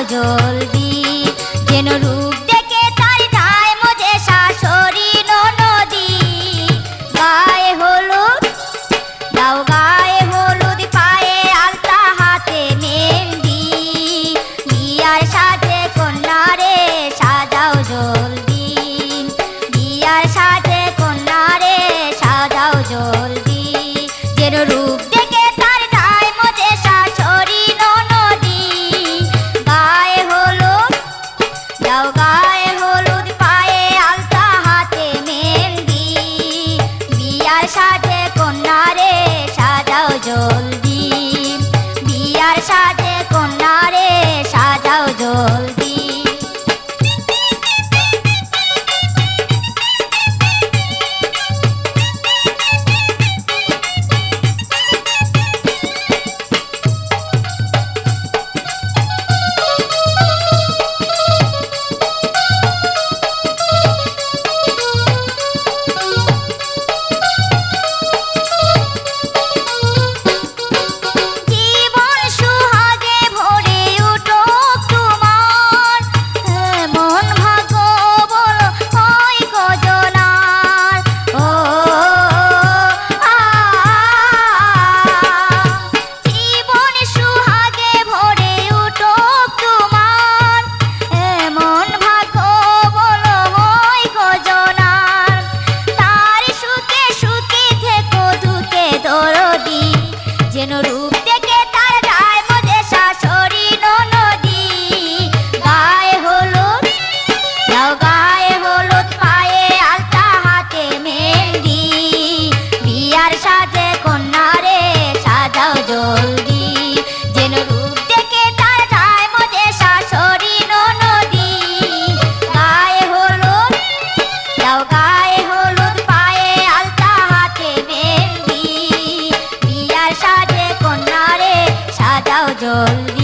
সাজাও জলদি যেন রূপ দেখে তার ঠায় মজে শাশুড়ি নদী গায়ে হলুদ, দাও গায়ে হলুদ, পায়ে আলতা হাতে মেহেন্দি। বিয়ার সাথে কন্যারে সাজাও জলদি বিয়ার সাথে কন্যারে সাজাও জলদি জলদি। বিয়ার সাথে কন্যারে সাজাও জলদি। জল